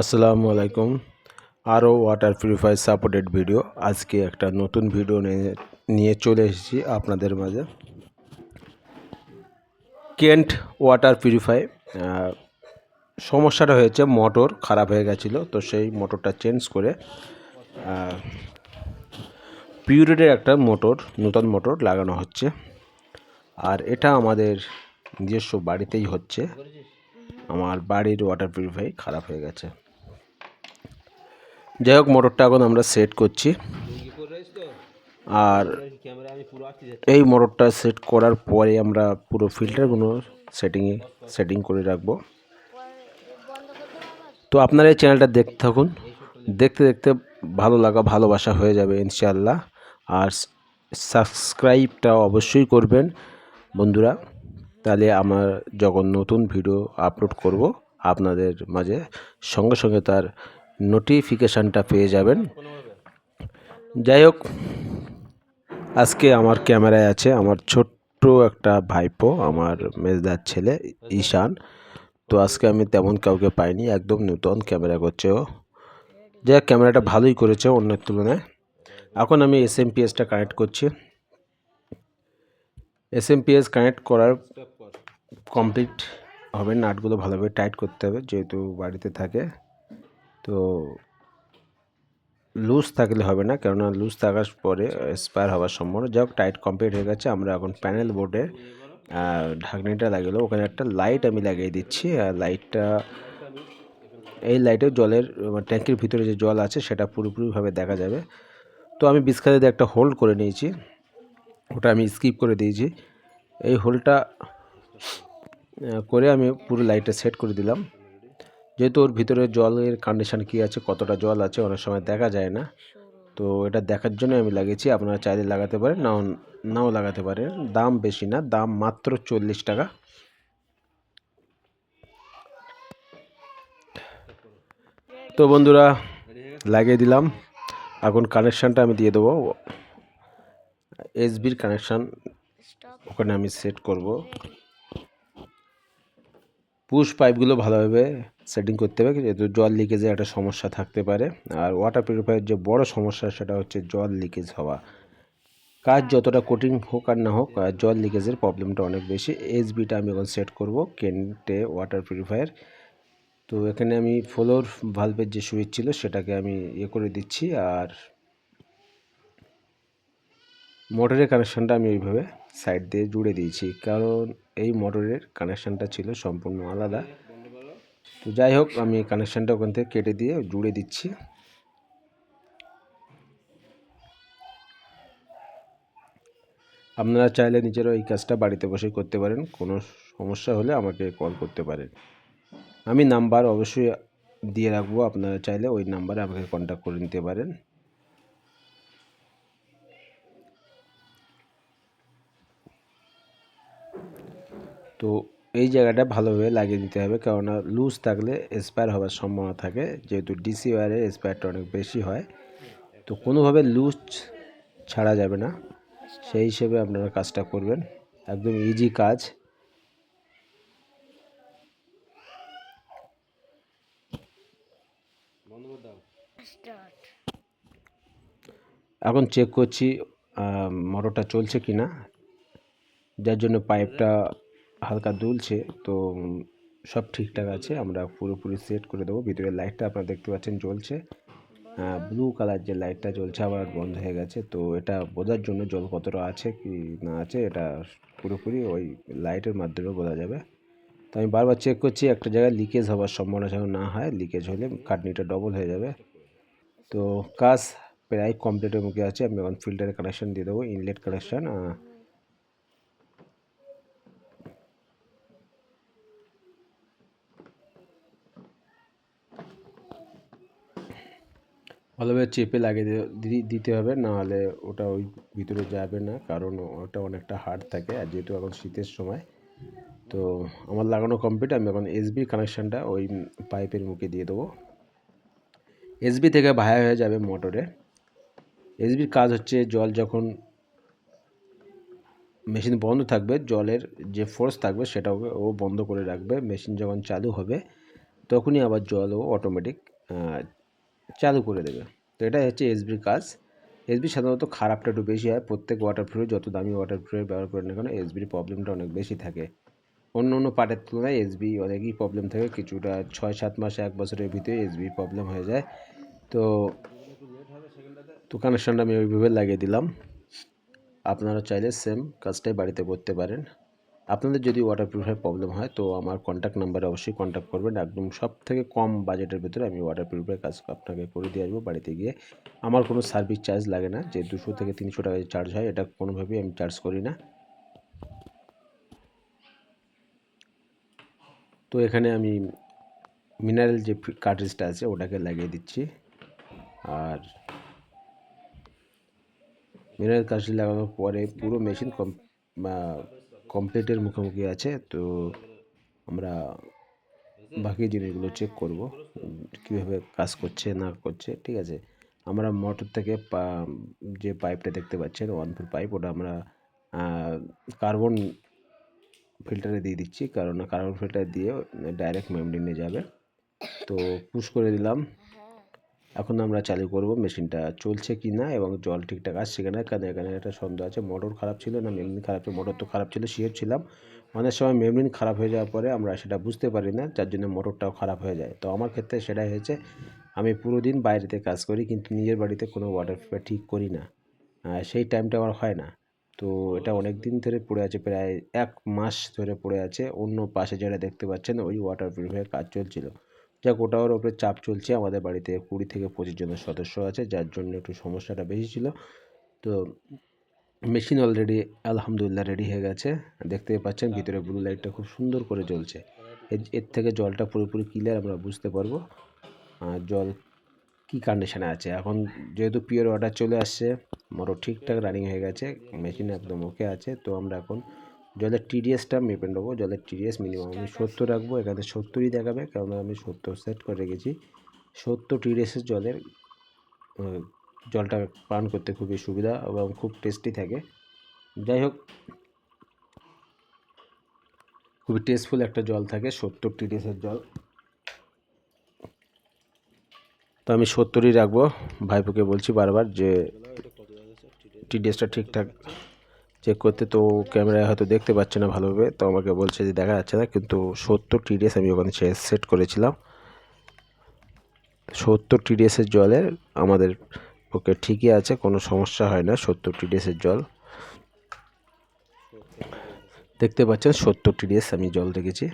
আসসালামু আলাইকুম। আরও ওয়াটার পিউরিফায়ার সাপোর্টেড ভিডিও আজকে একটা নতুন ভিডিও নিয়ে চলে এসেছি আপনাদের মাঝে। কেন্ট ওয়াটার পিউরিফাই সমস্যাটা হয়েছে মোটর খারাপ হয়ে গেছিল, তো সেই মোটরটা চেঞ্জ করে পিউরিটের একটা মোটর নতুন মোটর লাগানো হচ্ছে। আর এটা আমাদের নিজস্ব বাড়িতেই হচ্ছে। আমার বাড়ির ওয়াটার পিউরিফাই খারাপ হয়ে গেছে। যাই হোক, মোটরটা এখন আমরা সেট করছি। আর এই মোটরটা সেট করার পরে আমরা পুরো ফিল্টারগুলো সেটিংয়ে সেটিং করে রাখব। তো আপনারা এই চ্যানেলটা দেখতে থাকুন। দেখতে দেখতে ভালো লাগা, ভালোবাসা হয়ে যাবে ইনশাআল্লাহ। আর সাবস্ক্রাইবটা অবশ্যই করবেন। বন্ধুরা তাহলে আমার যখন নতুন ভিডিও আপলোড করব, আপনাদের মাঝে সঙ্গে সঙ্গে তার নোটিফিকেশানটা পেয়ে যাবেন। যাই হোক, আজকে আমার ক্যামেরায় আছে আমার ছোট্ট একটা ভাইপো, আমার মেজদার ছেলে ঈশান। তো আজকে আমি তেমন কাউকে পাইনি, একদম নতুন ক্যামেরা করছে ও। যাই হোক, ক্যামেরাটা ভালোই করেছে অন্যের তুলনায়। এখন আমি এস এম পিএসটা কানেক্ট করছি। এস এম পিএস কানেক্ট করার কমপ্লিট হবে নাটগুলো ভালোভাবে টাইট করতে হবে, যেহেতু বাড়িতে থাকে। তো লুজ থাকলে হবে না, কেননা লুজ থাকার পরে এক্সপায়ার হওয়ার সম্ভাবনা। যাই হোক টাইট কমপ্লিট হয়ে গেছে। আমরা এখন প্যানেল বোর্ডে ঢাকনিটা লাগিয়ে ওখানে একটা লাইট আমি লাগিয়ে দিচ্ছি, আর লাইটটা এই লাইটে জলের ট্যাঙ্কির ভিতরে যে জল আছে, সেটা পুরোপুরিভাবে দেখা যাবে। তো আমি বিস্কাতে দিয়ে একটা হোল্ড করে নিয়েছি। ওটা আমি স্কিপ করে দিয়েছি। এই হোলটা করে আমি পুরো লাইটটা সেট করে দিলাম। যেহেতু ওর ভিতরে জলের কন্ডিশান কী আছে, কতটা জল আছে, অনেক সময় দেখা যায় না। তো এটা দেখার জন্য আমি লাগিয়েছি, আপনারা চাইলে লাগাতে পারেন, নাও নাও লাগাতে পারেন। দাম বেশি না, দাম মাত্র চল্লিশ টাকা। তো বন্ধুরা, লাগিয়ে দিলাম। এখন কানেকশানটা আমি দিয়ে দেবো। এসবির কানেকশান ওখানে আমি সেট করব। পুশ পাইপগুলো ভালোভাবে সেটিং করতে হবে। যেহেতু জল লিকেজের একটা সমস্যা থাকতে পারে। আর ওয়াটার পিউরিফায়ার যে বড় সমস্যা, সেটা হচ্ছে জল লিকেজ হওয়া। কাজ যতটা কঠিন হোক আর না হোক জল লিকেজের প্রবলেমটা অনেক বেশি। এসবিটা আমি এখন সেট করব কেন্টে ওয়াটার পিউরিফায়ার তো এখানে আমি ফ্লোর ভালভের যে সুইচ ছিল, সেটাকে আমি ইয়ে করে দিচ্ছি। আর মোটরের কানেকশানটা আমি ওইভাবে সাইড দিয়ে জুড়ে দিয়েছি। কারণ এই মোটরের কানেকশানটা ছিল সম্পূর্ণ আলাদা। তো যাই হোক, আমি কানেকশানটা ওখান থেকে কেটে দিয়ে জুড়ে দিচ্ছি। আপনারা চাইলে নিজেরাও এই কাজটা বাড়িতে বসে করতে পারেন। কোনো সমস্যা হলে আমাকে কল করতে পারেন। আমি নাম্বার অবশ্যই দিয়ে রাখব। আপনারা চাইলে ওই নাম্বারে আমাকে কন্ট্যাক্ট করে নিতে পারেন। তো এই জায়গাটা ভালোভাবে লাগিয়ে দিতে হবে। কেননা লুজ থাকলে এক্সপায়ার হওয়ার সম্ভাবনা থাকে। যেহেতু ডিসি ওয়ারে এক্সপায়ারটা অনেক বেশি হয়। তো কোনোভাবে লুজ ছাড়া যাবে না। সেই হিসেবে আপনারা কাজটা করবেন। একদম ইজি কাজ। এখন চেক করছি মোটরটা চলছে কি না যার জন্য পাইপটা হালকা দুলছে, তো, সব ঠিকঠাক আছে। আমরা পুরোপুরি সেট করে দেবো। ভিতরে লাইটটা আপনারা দেখতে পাচ্ছেন জ্বলছে। ব্লু কালার যে লাইটটা জ্বলছে আবার বন্ধ হয়ে গেছে। তো, এটা বোঝার জন্য জল কতটা আছে কি না আছে, এটা পুরোপুরি ওই লাইটের মাধ্যমে বোঝা যাবে। তো, আমি বারবার চেক করছি, একটা জায়গায় লিকেজ হওয়ার সম্ভাবনা যেন না হয়। লিকেজ হলে কাটনিটা ডবল হয়ে যাবে। তো, কাজ প্রায় কমপ্লিটের মুখে আছে। আমি এখন ফিল্টারের কানেকশান দিয়ে দেবো ইনলেট কানেকশান ভালোভাবে চেপে লাগিয়ে দিতে হবে, নাহলে ওটা ওই ভিতরে যাবে না, কারণ ওটা অনেকটা হার্ড থাকে, আর যেহেতু এখন শীতের সময়, তো আমার লাগানো কমপ্লিট আমি এখন এসবি কানেকশানটা ওই পাইপের মুখে দিয়ে দেবো। এসবি থেকে ভায়া হয়ে যাবে মোটরে। এসবির কাজ হচ্ছে জল যখন মেশিন বন্ধ থাকবে, জলের যে ফোর্স থাকবে সেটাকে ও বন্ধ করে রাখবে মেশিন যখন চালু হবে, তখনই আবার জল ও অটোমেটিক চালু করে দেবে। তো এটা হচ্ছে এসবির কাজ। এসবি সাধারণত খারাপটা একটু বেশি হয়। প্রত্যেক ওয়াটার ওয়াটারপ্রুফে যত দামি ওয়াটার ওয়াটারপ্রুফের ব্যবহার করেন না কেন এসবির প্রবলেমটা অনেক বেশি থাকে। অন্য অন্য পার্টের তুলনায় এসবি অনেকই প্রবলেম থাকে। কিছুটা ছয়, সাত মাসে এক বছরের ভিতরে এসবি প্রবলেম হয়ে যায়। তো তো কানেকশানটা আমি ওইভাবে লাগিয়ে দিলাম। আপনারা চাইলে সেম কাজটাই বাড়িতে করতে পারেন। আপনাদের যদি ওয়াটারপ্রুফের প্রবলেম হয়, তো আমার কন্ট্যাক্ট নাম্বারে অবশ্যই কন্ট্যাক্ট করবেন। একদম সব থেকে কম বাজেটের ভিতরে আমি ওয়াটারপ্রুফের কাজ আপনাকে করে দিয়ে আসব বাড়িতে গিয়ে। আমার কোনো সার্ভিস চার্জ লাগে না, যে দুশো থেকে তিনশো টাকা চার্জ হয়, এটা কোনোভাবেই আমি চার্জ করি না। তো এখানে আমি মিনারেল যে কার্ট্রিজটা আছে, ওটাকে লাগিয়ে দিচ্ছি। আর মিনারেল কার্ট্রিজ লাগানোর পরে পুরো মেশিন কম কমপ্লিটের মুখোমুখি আছে, তো আমরা বাকি জিনিসগুলো চেক করব কীভাবে কাজ করছে, না করছে, ঠিক আছে? আমরা মোটর থেকে যে পাইপটা দেখতে পাচ্ছেন ওয়ান ফোর পাইপ ওটা আমরা কার্বন ফিল্টারে দিয়ে দিচ্ছি, কারণ কার্বন ফিল্টার দিয়ে ডাইরেক্ট মেমব্রেনে যাবে। তো পুশ করে দিলাম। এখন আমরা চালু করব মেশিনটা। চলছে কি না এবং জল ঠিকঠাক আসছে কিনা কারণ এখানে একটা সন্দেহ আছে। মোটর খারাপ ছিল না? মেমরিন খারাপ ছিল? মোটর তো খারাপ ছিল, শিওর ছিলাম। অনেক সময় মেমরিন খারাপ হয়ে যাওয়ার পরে আমরা সেটা বুঝতে পারি না, যার জন্য মোটরটাও খারাপ হয়ে যায়। তো আমার ক্ষেত্রে সেটাই হয়েছে, আমি পুরো দিন বাইরেতে কাজ করি, কিন্তু নিজের বাড়িতে কোনো ওয়াটার ফিল্টার ঠিক করি না। সেই টাইমটা আমার হয় না। তো এটা অনেক দিন ধরে পড়ে আছে, প্রায় এক মাস ধরে পড়ে আছে। অন্য পাশে যারা দেখতে পাচ্ছেন, ওই ওয়াটার পিউরিফায়ার কাজ চলছিল। যাক ওটার ওপরে চাপ চলছে আমাদের বাড়িতে। কুড়ি থেকে পঁচিশ জনের সদস্য আছে যার জন্য একটু সমস্যাটা বেশি ছিল। তো মেশিন অলরেডি আলহামদুলিল্লাহ রেডি হয়ে গেছে। দেখতে পাচ্ছেন ভিতরে ব্লু লাইটটা খুব সুন্দর করে জ্বলছে। এর- এর থেকে জলটা পুরোপুরি ক্লিয়ার আমরা বুঝতে পারব। আর জল কী কন্ডিশনে আছে? এখন যেহেতু পিওর ওয়াটার চলে আসছে মোটর ঠিকঠাক রানিং হয়ে গেছে মেশিন একদম ওকে আছে। তো আমরা এখন জলের টিডিএসটা মেপে নেব জলের টিডিএস মিনিমাম আমি সত্তর রাখব এখানে সত্তরই দেখাবে কারণ আমি সত্তর সেট করে রেখেছি। সত্তর টিডিএসের জলের জলটা পান করতে খুবই সুবিধা এবং খুব টেস্টি থাকে। যাই হোক খুবই টেস্টফুল একটা জল থাকে সত্তর টিডিএসের জল। তো আমি সত্তরই রাখব ভাইপোকে বলছি বারবার যে টিডিএসটা ঠিকঠাক চেক করতে তো ক্যামেরায় হয়তো দেখতে পাচ্ছে না ভালোভাবে, তো আমাকে বলছে যে দেখা যাচ্ছে না, কিন্তু সত্তর টিডিএস আমি ওখানে সেট করেছিলাম। সত্তর টিডিএসের জলের আমাদের পক্ষে ঠিকই আছে, কোনো সমস্যা হয় না, সত্তর টিডিএসের জল। দেখতে পাচ্ছেন, সত্তর টিডিএস আমি জল রেখেছি